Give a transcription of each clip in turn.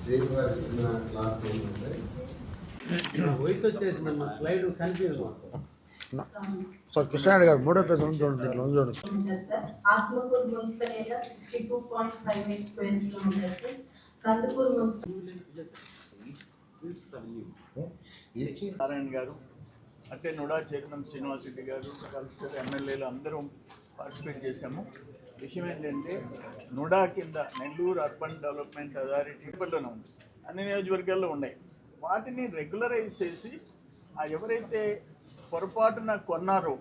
శ్రీను గారు ఇచ్చిన క్లాత్ ఏంటంటే వయసు వచ్చేసిందమ్మా స్లైడ్ కన్ఫ్యూజ్ సార్ కృష్ణారెడ్డి గారు మూడో పేజ్ ఉంది చూడండి ఇట్లా ఉంది చూడండి. ఉంటుంది Atmakur municipal area sixty two point five eight square kilometres sir Kandukur municipal Narayana గారు అంటే నుడా చైర్మన్ శ్రీనివాస్ రెడ్డి గారు కలిసి ఎమ్మెల్యేలు అందరం పార్టిసిపేట్ చేశాము. విషయం ఏంటంటే నుడా కింద నెల్లూరు అర్బన్ డెవలప్మెంట్ అథారిటీ ఇప్పట్లోనే ఉంది. అన్ని నియోజకవర్గాల్లో ఉన్నాయి. వాటిని రెగ్యులరైజ్ చేసి ఆ ఎవరైతే పొరపాటున కొన్నారో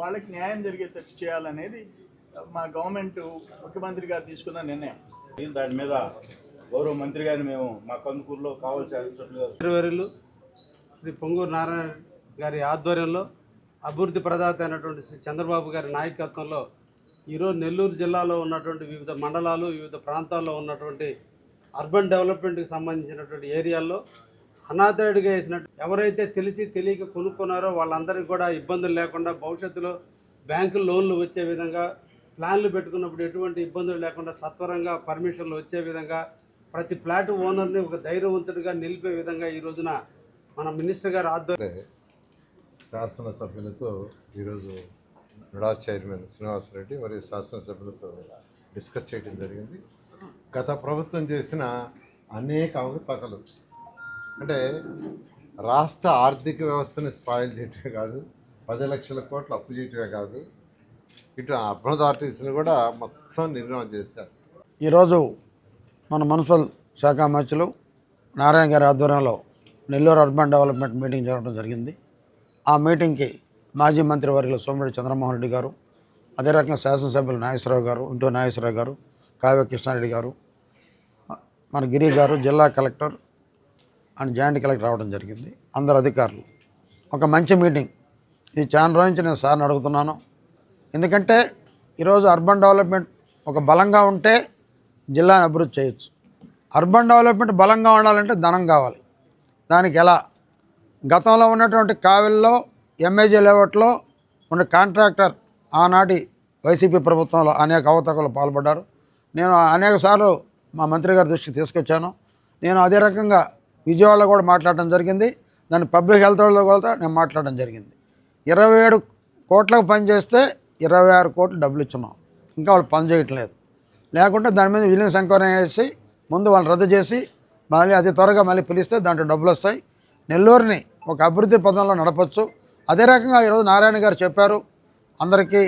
వాళ్ళకి న్యాయం జరిగేటట్టు చేయాలనేది మా గవర్నమెంట్ ముఖ్యమంత్రి గారు తీసుకున్న నిర్ణయం. దాని మీద గౌరవ మంత్రి గారిని మేము మా కందుకూరులో కావాల్సిన శ్రీ పొంగూరు నారాయణ గారి ఆధ్వర్యంలో అభివృద్ధి ప్రదాత అయినటువంటి శ్రీ చంద్రబాబు గారి నాయకత్వంలో ఈరోజు నెల్లూరు జిల్లాలో ఉన్నటువంటి వివిధ మండలాలు వివిధ ప్రాంతాల్లో ఉన్నటువంటి అర్బన్ డెవలప్మెంట్కి సంబంధించినటువంటి ఏరియాల్లో అనాథరుడిగా వేసినట్టు ఎవరైతే తెలిసి తెలియక కొనుక్కున్నారో వాళ్ళందరికీ కూడా ఇబ్బందులు లేకుండా భవిష్యత్తులో బ్యాంకు లోన్లు వచ్చే విధంగా ప్లాన్లు పెట్టుకున్నప్పుడు ఎటువంటి ఇబ్బందులు లేకుండా సత్వరంగా పర్మిషన్లు వచ్చే విధంగా ప్రతి ఫ్లాట్ ఓనర్ని ఒక ధైర్యవంతుడిగా నిలిపే విధంగా ఈ రోజున మన మినిస్టర్ గారు ఆధ్వర్యం శాసనసభ్యులతో ఈరోజు నడా చైర్మన్ శ్రీనివాసరెడ్డి మరియు శాసనసభ్యులతో డిస్కస్ చేయడం జరిగింది. గత ప్రభుత్వం చేసిన అనేక అవకతవకలు. అంటే రాష్ట్ర ఆర్థిక వ్యవస్థని స్పాయిల్ చేయటమే కాదు పది లక్షల కోట్లు అప్పు చేయటమే కాదు ఇటు అర్బన్ అథారిటీస్ని కూడా మొత్తం నిర్ణయం చేశారు. ఈరోజు మన మున్సిపల్ శాఖ మంత్రులు నారాయణ గారి ఆధ్వర్యంలో నెల్లూరు అర్బన్ డెవలప్మెంట్ మీటింగ్ జరగడం జరిగింది. ఆ మీటింగ్కి మాజీ మంత్రివర్యులు సోమిరెడ్డి చంద్రమోహన్ రెడ్డి గారు అదే రకంగా శాసనసభ్యులు నాగేశ్వరరావు గారు ఇంటూ నాగేశ్వరరావు గారు కావ్య కృష్ణారెడ్డి గారు మన గిరి గారు జిల్లా కలెక్టర్ అండ్ జాయింట్ కలెక్టర్ రావడం జరిగింది. అందరు అధికారులు. ఒక మంచి మీటింగ్. ఇది చాలా రోజు నుంచి నేను సార్ని అడుగుతున్నాను. ఎందుకంటే ఈరోజు అర్బన్ డెవలప్మెంట్ ఒక బలంగా ఉంటే జిల్లాని అభివృద్ధి చేయొచ్చు. అర్బన్ డెవలప్మెంట్ బలంగా ఉండాలంటే ధనం కావాలి. దానికి ఎలా? గతంలో ఉన్నటువంటి కావెల్లో ఎంఏజీ లేఅవుట్లో ఉన్న కాంట్రాక్టర్ ఆనాటి వైసీపీ ప్రభుత్వంలో అనేక అవతకలు పాల్పడ్డారు. నేను అనేక సార్లు మా మంత్రి గారి దృష్టికి తీసుకొచ్చాను. నేను అదే రకంగా విజయవాడలో కూడా మాట్లాడడం జరిగింది. దాన్ని పబ్లిక్ హెల్త్ వాళ్ళతో కూడా నేను మాట్లాడడం జరిగింది. ఇరవై ఏడు కోట్లకు పనిచేస్తే ఇరవై ఆరు కోట్లు డబ్బులు ఇచ్చున్నాం. ఇంకా వాళ్ళు పని చేయట్లేదు. లేకుంటే దాని మీద విలీన సంకలనం చేసి ముందు వాళ్ళు రద్దు చేసి మళ్ళీ అతి త్వరగా మళ్ళీ పిలిస్తే దాంట్లో డబ్బులు వస్తాయి. నెల్లూరుని ఒక అభివృద్ధి పదంలో నడపచ్చు. అదే రకంగా ఈరోజు నారాయణ గారు చెప్పారు అందరికీ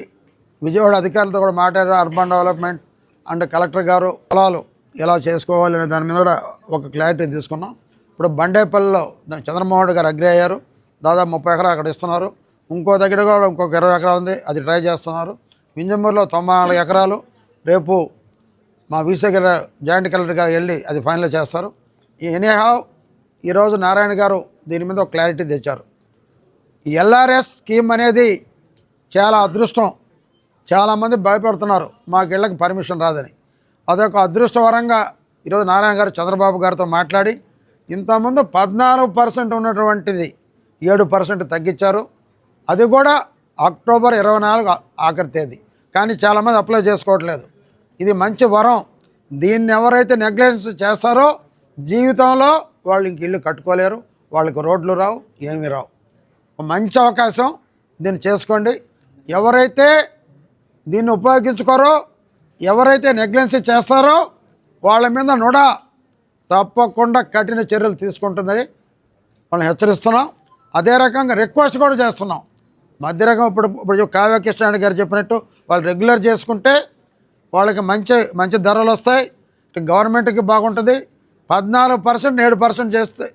విజయవాడ అధికారులతో కూడా మాట్లాడారు అర్బన్ డెవలప్మెంట్ అండ్ కలెక్టర్ గారు పొలాలు ఎలా చేసుకోవాలి అనే దాని మీద కూడా ఒక క్లారిటీ తీసుకున్నాం. ఇప్పుడు బండేపల్లిలో దాని చంద్రమోహన్ రెడ్డి గారు అగ్రి అయ్యారు దాదాపు ముప్పై ఎకరాలు అక్కడ ఇస్తున్నారు. ఇంకో దగ్గర కూడా ఇంకొక ఇరవై ఎకరాలు ఉంది అది ట్రై చేస్తున్నారు. వింజమూరులో తొంభై నాలుగు ఎకరాలు రేపు మా వీసీ గారు జాయింట్ కలెక్టర్ గారు వెళ్ళి అది ఫైనల్ చేస్తారు. ఈ ఎనీహావ్ ఈరోజు నారాయణ గారు దీని మీద ఒక క్లారిటీ తెచ్చారు. ఈ ఎల్ఆర్ఎస్ స్కీమ్ అనేది చాలా అదృష్టం. చాలామంది భయపడుతున్నారు. మాకు ఇళ్ళకి పర్మిషన్ రాదని. అదొక అదృష్టవరంగా ఈరోజు నారాయణ గారు చంద్రబాబు గారితో మాట్లాడి ఇంతకుముందు పద్నాలుగు పర్సెంట్ ఉన్నటువంటిది ఏడు పర్సెంట్ తగ్గించారు. అది కూడా అక్టోబర్ ఇరవై నాలుగు ఆఖరి తేదీ. కానీ చాలామంది అప్లై చేసుకోవట్లేదు. ఇది మంచి వరం. దీన్ని ఎవరైతే నెగ్లెన్స్ చేస్తారో జీవితంలో వాళ్ళు ఇంక ఇల్లు కట్టుకోలేరు. వాళ్ళకి రోడ్లు రావు ఏమీ రావు. ఒక మంచి అవకాశం దీన్ని చేసుకోండి. ఎవరైతే దీన్ని ఉపయోగించుకోరో ఎవరైతే నెగ్లెన్సీ చేస్తారో వాళ్ళ మీద నుడ తప్పకుండా కఠిన చర్యలు తీసుకుంటుందని వాళ్ళని హెచ్చరిస్తున్నాం. అదే రకంగా రిక్వెస్ట్ కూడా చేస్తున్నాం. మధ్య రకం ఇప్పుడు ఇప్పుడు కావ్యకృష్ణ గారు చెప్పినట్టు వాళ్ళు రెగ్యులర్ చేసుకుంటే వాళ్ళకి మంచి మంచి ధరలు వస్తాయి. గవర్నమెంట్కి బాగుంటుంది. పద్నాలుగు పర్సెంట్ ఏడు పర్సెంట్ చేస్తే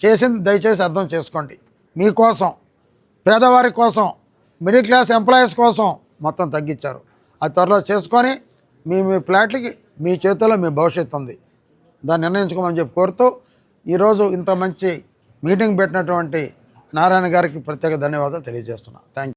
చేసింది దయచేసి అర్థం చేసుకోండి. మీకోసం పేదవారి కోసం మిడిల్ క్లాస్ ఎంప్లాయీస్ కోసం మొత్తం తగ్గించారు. అది త్వరలో చేసుకొని మీ మీ ఫ్లాట్లకి మీ చేతుల్లో మీ భవిష్యత్తు ఉంది. దాన్ని నిర్ణయించుకోమని చెప్పి కోరుతూ ఈరోజు ఇంత మంచి మీటింగ్ పెట్టినటువంటి నారాయణ గారికి ప్రత్యేక ధన్యవాదాలు తెలియజేస్తున్నాను థ్యాంక్